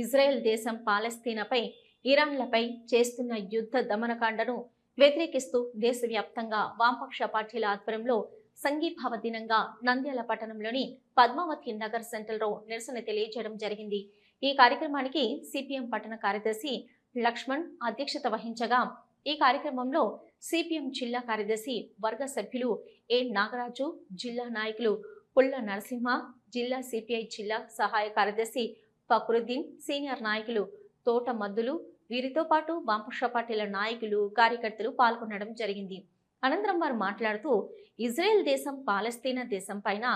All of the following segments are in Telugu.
ఇజ్రాయెల్ దేశం పాలస్తీనాపై ఇరాన్లపై చేస్తున్న యుద్ధ దమనకాండను వ్యతిరేకిస్తూ దేశవ్యాప్తంగా వామపక్ష పార్టీల ఆధ్వర్యంలో సంఘీభావ దినంగా నంద్యాల పట్టణంలోని పద్మావతి నగర్ సెంటర్లో నిరసన తెలియజేయడం జరిగింది. ఈ కార్యక్రమానికి సిపిఎం పట్టణ కార్యదర్శి లక్ష్మణ్ అధ్యక్షత వహించగా ఈ కార్యక్రమంలో సిపిఎం జిల్లా కార్యదర్శి వర్గ సభ్యులు ఏ నాగరాజు జిల్లా నాయకులు పుల్ల నరసింహ జిల్లా సిపిఐ జిల్లా సహాయ కార్యదర్శి ఫక్రుద్దీన్ సీనియర్ నాయకులు తోట మద్దులు వీరితో పాటు వామపక్ష పార్టీల నాయకులు కార్యకర్తలు పాల్గొనడం జరిగింది. అనంతరం వారు మాట్లాడుతూ ఇజ్రాయెల్ దేశం పాలస్తీనా దేశం పైన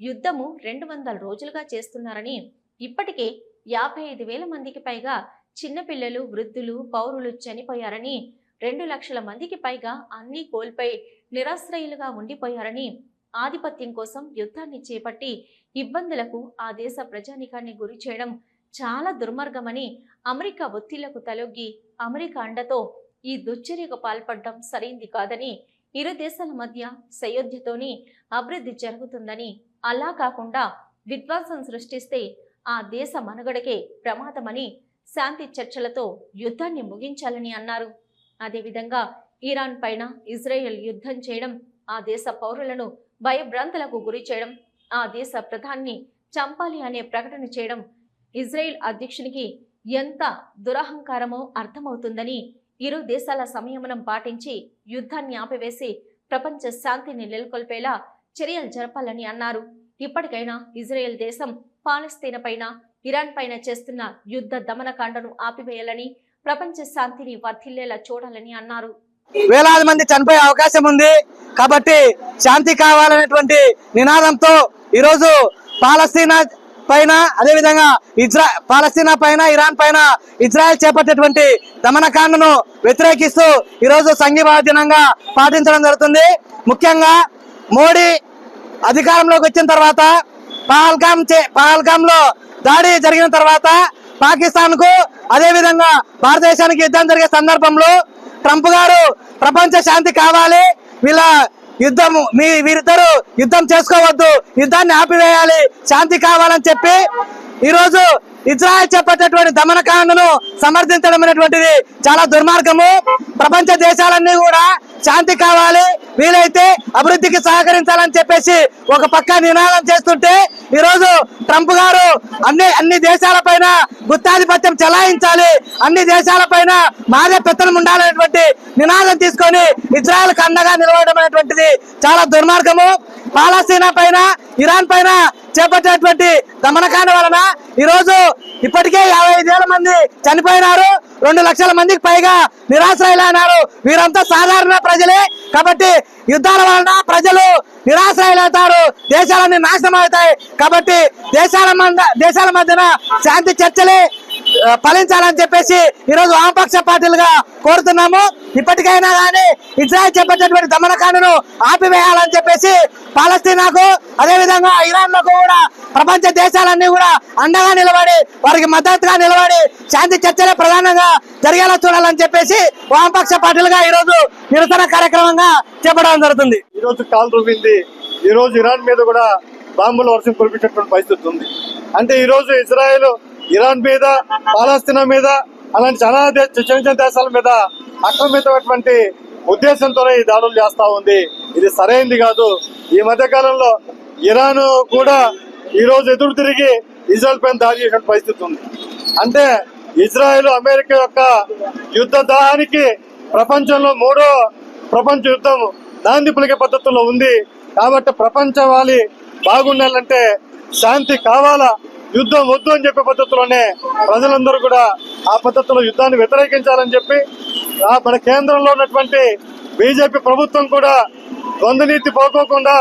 యుద్ధము రెండు వందల రోజులుగా చేస్తున్నారని ఇప్పటికే యాభై ఐదు వేల మందికి పైగా చిన్నపిల్లలు వృద్ధులు పౌరులు చనిపోయారని రెండు లక్షల మందికి పైగా అన్ని కోల్పోయి నిరాశ్రయులుగా ఉండిపోయారని ఆధిపత్యం కోసం యుద్ధాన్ని చేపట్టి ఇబ్బందులకు ఆ దేశ ప్రజానికాన్ని గురి చేయడం చాలా దుర్మార్గమని అమెరికా ఒత్తిళ్ళకు తలొగ్గి అమెరికా అండతో ఈ దుశ్చర్యకు పాల్పడడం సరైంది కాదని ఇరు దేశాల మధ్య సయోధ్యతోని అభివృద్ధి జరుగుతుందని అలా కాకుండా విధ్వంసం సృష్టిస్తే ఆ దేశ మనుగడకే ప్రమాదమని శాంతి చర్చలతో యుద్ధాన్ని ముగించాలని అన్నారు. అదేవిధంగా ఇరాన్ పైన ఇజ్రాయెల్ యుద్ధం చేయడం ఆ దేశ పౌరులను భయభ్రాంతులకు గురి చేయడం ఆ దేశ ప్రధాని చంపాలి అనే ప్రకటన చేయడం ఇజ్రాయెల్ అధ్యక్షునికి ఎంత దురహంకారమో అర్థమవుతుందని ఇరు దేశాల సంయమనం పాటించి యుద్ధాన్ని ఆపివేసి ప్రపంచ శాంతిని నెలకొల్పేలా చర్యలు జరపాలని అన్నారు. ఇప్పటికైనా ఇజ్రాయెల్ దేశం పాలస్తీన్ పైన ఇరాన్ పైన చేస్తున్న యుద్ధ దమనకాండను ఆపివేయాలని ప్రపంచ శాంతిని వర్ధిల్లేలా చూడాలని అన్నారు. వేలాది మంది చనిపోయే అవకాశం ఉంది. కాబట్టి శాంతి కావాలనేటువంటి నినాదంతో ఈరోజు పాలస్తీనా పైన అదేవిధంగా ఇజ్రా పాలస్తీనా పైన ఇరాన్ పైన ఇజ్రాయెల్ చేపట్టేటువంటి దమనకాండను వ్యతిరేకిస్తూ ఈరోజు సంఘీభావ దినంగా పాటించడం జరుగుతుంది. ముఖ్యంగా మోడీ అధికారంలోకి వచ్చిన తర్వాత పహల్గామ్ చే పహల్గామ్లో దాడి జరిగిన తర్వాత పాకిస్తాన్కు భారతదేశానికి యుద్ధం జరిగే సందర్భంలో ట్రంప్ గారు ప్రపంచ శాంతి కావాలి. వీళ్ళ యుద్ధం మీ వీరిద్దరూ యుద్ధం చేసుకోవద్దు. యుద్ధాన్ని ఆపివేయాలి. శాంతి కావాలని చెప్పి ఈరోజు ఇజ్రాయెల్ చెప్పేటటువంటి దమనకాండను సమర్థించడం అనేటువంటిది చాలా దుర్మార్గము. ప్రపంచ దేశాలన్నీ కూడా శాంతి కావాలి. వీలైతే అభివృద్ధికి సహకరించాలని చెప్పేసి ఒక పక్క నినాదం చేస్తుంటే ఈరోజు ట్రంప్ గారు అన్ని అన్ని దేశాలపైన గుత్తాధిపత్యం చెలాయించాలి. అన్ని దేశాలపైన మాదే పెత్తనం ఉండాలనేటువంటి నినాదం తీసుకొని ఇజ్రాయెల్ అండగా నిలవడం అనేటువంటిది చాలా దుర్మార్గము. పాలస్తీనా పైన ఇరాన్ పైన చేపట్టేటువంటి దమనకాండ వలన ఈరోజు ఇప్పటికే యాభై ఐదేళ్ళ మంది చనిపోయినారు. రెండు లక్షల మందికి పైగా నిరాశ్రయులైనారు. వీరంతా సాధారణ ప్రజలే. కాబట్టి యుద్ధాల వలన ప్రజలు నిరాశ్రయులవుతారు. దేశాలన్నీ నాశనం అవుతాయి. కాబట్టి దేశాల దేశాల మధ్యన శాంతి చర్చలే ఫలించాలని చెప్పేసి ఈరోజు వామపక్ష పార్టీలుగా కోరుతున్నాము. ఇప్పటికైనా కానీ ఇజ్రాయెల్ చేపట్టేటువంటి దమనకాండను ఆపివేయాలని చెప్పేసి పాలస్తీనాకు అదే విధంగా ఇరాన్ కూడా ప్రపంచ దేశాలన్నీ కూడా అండగా నిలబడి వారికి మద్దతుగా నిలబడి శాంతి చర్చలే ప్రధానంగా జరిగేలా చూడాలని చెప్పేసి వామపక్ష పార్టీలుగా ఈరోజు నిరసన కార్యక్రమంగా చెప్పడం జరుగుతుంది. ఈ రోజు కాలు రూపింది ఈ రోజు ఇరాన్ మీద కూడా బాంబుల వర్షం కురిపించేటువంటి పరిస్థితి ఉంది. అంటే ఈ రోజు ఇజ్రాయెల్ ఇరాన్ మీద పాలస్తీనా మీద అలాంటి చాలా చిన్న చిన్న దేశాల మీద అక్రమితమైనటువంటి ఉద్దేశంతోనే ఈ దాడులు చేస్తా ఉంది. ఇది సరైంది కాదు. ఈ మధ్య కాలంలో ఇరాన్ కూడా ఈ రోజు ఎదురు తిరిగి ఇజ్రాయెల్ పైన దాడి చేసిన పరిస్థితి ఉంది. అంటే ఇజ్రాయెల్ అమెరికా యొక్క యుద్ధ దాహానికి ప్రపంచంలో మూడో ప్రపంచ యుద్ధం నాంది పలికే పద్ధతుల్లో ఉంది. కాబట్టి ప్రపంచవాలి బాగుండాలంటే శాంతి కావాలా? యుద్ధం వద్దు అని చెప్పే పద్ధతిలోనే ప్రజలందరూ కూడా ఆ పద్ధతిలో యుద్ధాన్ని వ్యతిరేకించాలని చెప్పి మన కేంద్రంలో ఉన్నటువంటి బీజేపీ ప్రభుత్వం కూడా ద్వంద్వనీతి పోకోకుండా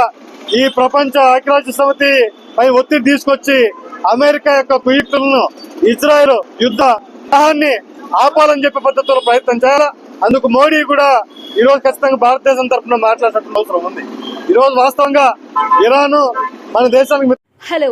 ఈ ప్రపంచ ఐక్యరాజ్య సమితి పై ఒత్తిడి తీసుకొచ్చి అమెరికా యొక్క కుయుక్తులను ఇజ్రాయెల్ యుద్ధ దాహాన్ని ఆపాలని చెప్పే పద్ధతిలో ప్రయత్నం చేయాలా? అందుకు మోడీ కూడా ఈరోజు ఖచ్చితంగా భారతదేశం తరఫున మాట్లాడటం అవసరం ఉంది. ఈరోజు వాస్తవంగా ఇరాన్ మన దేశానికి హలో